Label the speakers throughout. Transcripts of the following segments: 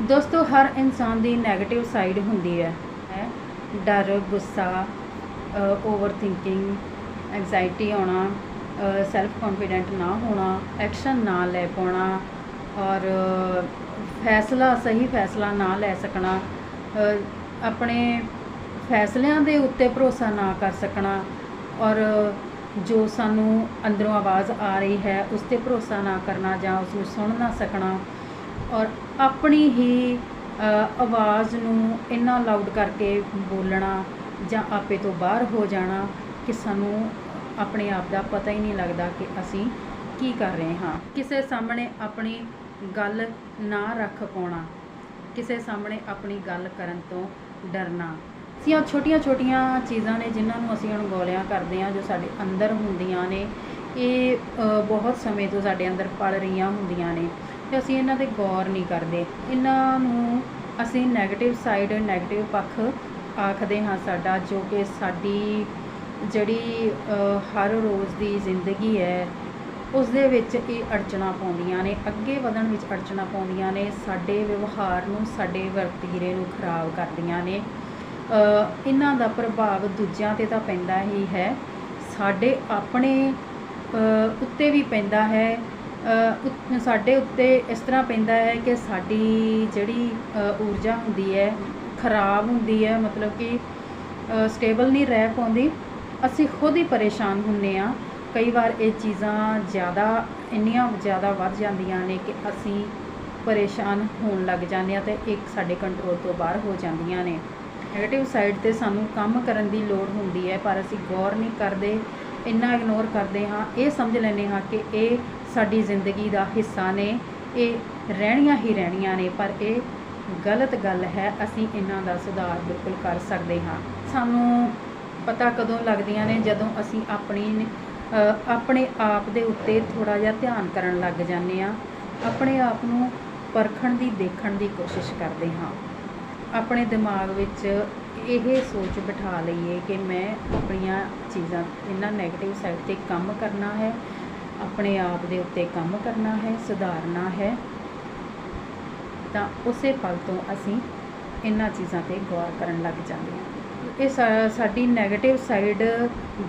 Speaker 1: ਦੋਸਤੋ, ਹਰ ਇਨਸਾਨ ਦੀ negative side ਹੁੰਦੀ ਹੈ। ਹੈ? ਡਰ, ਗੁੱਸਾ ਓਵਰ ਥਿੰਕਿੰਗ ਐਂਜ਼ਾਈਟੀ ਆਉਣਾ ਸੈਲਫ ਕੌਨਫੀਡੈਂਟ ਨਾ ਹੋਣਾ ਐਕਸ਼ਨ ਨਾ ਲੈ ਪਾਉਣਾ, ਔਰ ਫੈਸਲਾ, ਸਹੀ ਫੈਸਲਾ ਨਾ ਲੈ ਸਕਣਾ ਆਪਣੇ ਫੈਸਲਿਆਂ ਦੇ ਉੱਤੇ ਭਰੋਸਾ ਨਾ ਕਰ ਸਕਣਾ, ਔਰ ਜੋ ਸਾਨੂੰ ਅੰਦਰੋਂ ਆਵਾਜ਼ ਆ ਰਹੀ ਹੈ, ਉਸ ਤੇ ਭਰੋਸਾ ਨਾ ਕਰਨਾ ਜਾਂ ਉਸ ਨੂੰ ਸੁਣ ਨਾ ਸਕਣਾ ਔਰ ਆਪਣੀ ਹੀ ਆਵਾਜ਼ ਨੂੰ ਇੰਨਾ ਲਾਊਡ ਕਰਕੇ ਬੋਲਣਾ ਜਾਂ ਆਪੇ ਤੋਂ ਬਾਹਰ ਹੋ ਜਾਣਾ ਕਿ ਸਾਨੂੰ ਆਪਣੇ ਆਪ ਦਾ ਪਤਾ ਹੀ ਨਹੀਂ ਲੱਗਦਾ ਕਿ ਅਸੀਂ ਕੀ ਕਰ ਰਹੇ ਹਾਂ। ਕਿਸੇ ਸਾਹਮਣੇ ਆਪਣੀ ਗੱਲ ਨਾ ਰੱਖ ਪਾਉਣਾ, ਕਿਸੇ ਸਾਹਮਣੇ ਆਪਣੀ ਗੱਲ ਕਰਨ ਤੋਂ ਡਰਨਾ। ਸੀਆਂ ਛੋਟੀਆਂ ਛੋਟੀਆਂ ਚੀਜ਼ਾਂ ਨੇ ਜਿਨ੍ਹਾਂ ਨੂੰ ਅਸੀਂ ਅਣਗੌਲਿਆਂ ਕਰਦੇ ਹਾਂ ਜੋ ਸਾਡੇ ਅੰਦਰ ਹੁੰਦੀਆਂ ਨੇ, ਇਹ ਬਹੁਤ ਸਮੇਂ ਤੋਂ ਸਾਡੇ ਅੰਦਰ ਪਲ ਰਹੀਆਂ ਹੁੰਦੀਆਂ ਨੇ। ਤੇ ਅਸੀਂ ਇਹਨਾਂ ਤੇ ਗੌਰ ਨਹੀਂ ਕਰਦੇ। ਇਹਨਾਂ ਨੂੰ ਅਸੀਂ 네ਗੇਟਿਵ ਸਾਈਡ 네ਗੇਟਿਵ ਪੱਖ ਆਖਦੇ ਹਾਂ ਸਾਡਾ, ਜੋ ਕਿ ਸਾਡੀ ਜਿਹੜੀ ਹਰ ਰੋਜ਼ ਦੀ ਜ਼ਿੰਦਗੀ ਹੈ ਉਸ ਦੇ ਵਿੱਚ ਇਹ ਅੜਚਣਾ ਪਾਉਂਦੀਆਂ ਨੇ, ਅੱਗੇ ਵਧਣ ਵਿੱਚ ਅੜਚਣਾ ਪਾਉਂਦੀਆਂ ਨੇ, ਸਾਡੇ ਵਿਵਹਾਰ ਨੂੰ, ਸਾਡੇ ਵਰਤੀਰੇ ਨੂੰ ਖਰਾਬ ਕਰਦੀਆਂ ਨੇ। ਇਹਨਾਂ ਦਾ ਪ੍ਰਭਾਵ ਦੂਜਿਆਂ ਤੇ ਤਾਂ ਪੈਂਦਾ ਹੀ ਹੈ। ਸਾਡੇ ਆਪਣੇ ਉੱਤੇ ਵੀ ਪੈਂਦਾ ਹੈ। ਸਾਡੇ ਉੱਤੇ ਇਸ ਤਰ੍ਹਾਂ ਪੈਂਦਾ ਹੈ ਕਿ ਸਾਡੀ ਜਿਹੜੀ ਊਰਜਾ ਹੁੰਦੀ ਹੈ, ਖਰਾਬ ਹੁੰਦੀ ਹੈ, ਮਤਲਬ ਕਿ ਸਟੇਬਲ ਨਹੀਂ ਰਹਿ ਪਾਉਂਦੀ, ਅਸੀਂ ਖੁਦ ਹੀ ਪਰੇਸ਼ਾਨ ਹੁੰਨੇ ਆ ਕਈ ਵਾਰ ਇਹ ਚੀਜ਼ਾਂ ਜ਼ਿਆਦਾ, ਇੰਨੀਆਂ ਜ਼ਿਆਦਾ ਵੱਧ ਜਾਂਦੀਆਂ ਨੇ ਕਿ ਅਸੀਂ ਪਰੇਸ਼ਾਨ ਹੋਣ ਲੱਗ ਜਾਂਦੇ ਆ ਤੇ ਇੱਕ ਸਾਡੇ ਕੰਟਰੋਲ ਤੋਂ ਬਾਹਰ ਹੋ ਜਾਂਦੀਆਂ ਨੇ। ਨੈਗੇਟਿਵ ਸਾਈਡ ਤੇ ਸਾਨੂੰ ਕੰਮ ਕਰਨ ਦੀ ਲੋੜ ਹੁੰਦੀ ਹੈ, ਪਰ ਅਸੀਂ ਗੌਰ ਨਹੀਂ ਕਰਦੇ ਇੰਨਾ ਇਗਨੋਰ ਕਰਦੇ ਹਾਂ, ਇਹ ਸਮਝ ਲੈਂਦੇ ਹਾਂ ਕਿ ਇਹ ਸਾਡੀ ਜ਼ਿੰਦਗੀ ਦਾ ਹਿੱਸਾ ਨੇ, ਇਹ ਰਹਿਣੀਆਂ ਹੀ ਰਹਿਣੀਆਂ ਨੇ, ਪਰ ਇਹ ਗਲਤ ਗੱਲ ਹੈ, ਅਸੀਂ ਇਹਨਾਂ ਦਾ ਸੁਧਾਰ ਬਿਲਕੁਲ ਕਰ ਸਕਦੇ ਹਾਂ। ਸਾਨੂੰ ਪਤਾ ਕਦੋਂ ਲੱਗਦੀਆਂ ਨੇ, ਜਦੋਂ ਅਸੀਂ ਆਪਣੀ ਆਪਣੇ ਆਪ ਦੇ ਉੱਤੇ ਥੋੜਾ ਜਿਹਾ ਧਿਆਨ ਕਰਨ ਲੱਗ ਜਾਂਦੇ ਆ ਆਪਣੇ ਆਪ ਨੂੰ ਪਰਖਣ ਦੀ, ਦੇਖਣ ਦੀ ਕੋਸ਼ਿਸ਼ ਕਰਦੇ ਹਾਂ। ਆਪਣੇ ਦਿਮਾਗ ਵਿੱਚ ਇਹ ਸੋਚ ਬਿਠਾ ਲਈਏ ਕਿ ਮੈਂ ਆਪਣੀਆਂ ਚੀਜ਼ਾਂ ਇਹਨਾਂ 네ਗੇਟਿਵ ਸਾਈਡ ਤੇ ਕੰਮ ਕਰਨਾ ਹੈ, ਆਪਣੇ ਆਪ ਦੇ ਉੱਤੇ ਕੰਮ ਕਰਨਾ ਹੈ, ਸੁਧਾਰਨਾ ਹੈ, ਤਾਂ ਉਸੇ ਪਲ ਤੋਂ ਅਸੀਂ ਇਹਨਾਂ ਚੀਜ਼ਾਂ ਤੇ ਗੌਰ ਕਰਨ ਲੱਗ ਜਾਂਦੇ ਹਾਂ। ਇਹ ਸਾਡੀ 네ਗੇਟਿਵ ਸਾਈਡ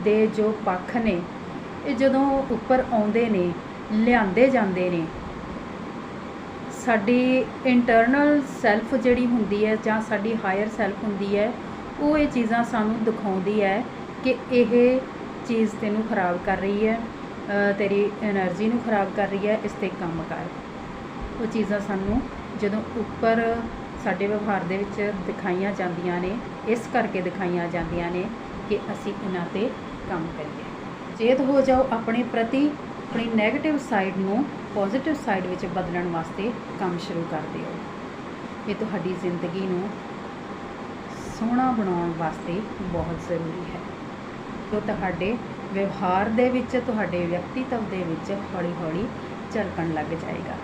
Speaker 1: ਦੇ ਜੋ ਪੱਖ ਨੇ, ਇਹ ਜਦੋਂ ਉੱਪਰ ਆਉਂਦੇ ਨੇ, ਲਿਆਂਦੇ ਜਾਂਦੇ ਨੇ, ਸਾਡੀ ਇੰਟਰਨਲ ਸੈਲਫ ਜਿਹੜੀ ਹੁੰਦੀ ਹੈ ਜਾਂ ਸਾਡੀ ਹਾਇਰ ਸੈਲਫ ਹੁੰਦੀ ਹੈ ਉਹ ਇਹ ਚੀਜ਼ਾਂ ਸਾਨੂੰ ਦਿਖਾਉਂਦੀ ਹੈ ਕਿ ਇਹ ਚੀਜ਼ ਤੈਨੂੰ ਖਰਾਬ ਕਰ ਰਹੀ ਹੈ ਤੇਰੀ એનર્ਜੀ ਨੂੰ ਖਰਾਬ ਕਰ ਰਹੀ ਹੈ, ਇਸ ਤੇ ਕੰਮ ਕਰ। ਉਹ ਚੀਜ਼ਾਂ ਸਾਨੂੰ ਜਦੋਂ ਉੱਪਰ ਸਾਡੇ ਵਿਵਹਾਰ ਦੇ ਵਿੱਚ ਦਿਖਾਈਆਂ ਜਾਂਦੀਆਂ ਨੇ, ਇਸ ਕਰਕੇ ਦਿਖਾਈਆਂ ਜਾਂਦੀਆਂ ਨੇ ਕਿ ਅਸੀਂ ਉਹਨਾਂ ਤੇ ਕੰਮ ਕਰੀਏ। ਚੇਤ ਹੋ ਜਾਓ ਆਪਣੇ ਪ੍ਰਤੀ, ਆਪਣੀ ਨੈਗੇਟਿਵ ਸਾਈਡ ਨੂੰ ਪੋਜ਼ਿਟਿਵ ਸਾਈਡ ਵਿੱਚ ਬਦਲਣ ਵਾਸਤੇ ਕੰਮ ਸ਼ੁਰੂ ਕਰ ਦਿਓ। ਇਹ ਤੁਹਾਡੀ ਜ਼ਿੰਦਗੀ ਨੂੰ ਸੋਹਣਾ ਬਣਾਉਣ ਵਾਸਤੇ ਬਹੁਤ ਜ਼ਰੂਰੀ ਹੈ। ਜੋ ਤੁਹਾਡੇ ਵਿਵਹਾਰ ਦੇ ਵਿੱਚ, ਤੁਹਾਡੇ ਵਿਅਕਤੀਤਵ ਦੇ ਵਿੱਚ ਹੌਲੀ ਹੌਲੀ ਝਲਕਣ ਲੱਗ ਜਾਏਗਾ।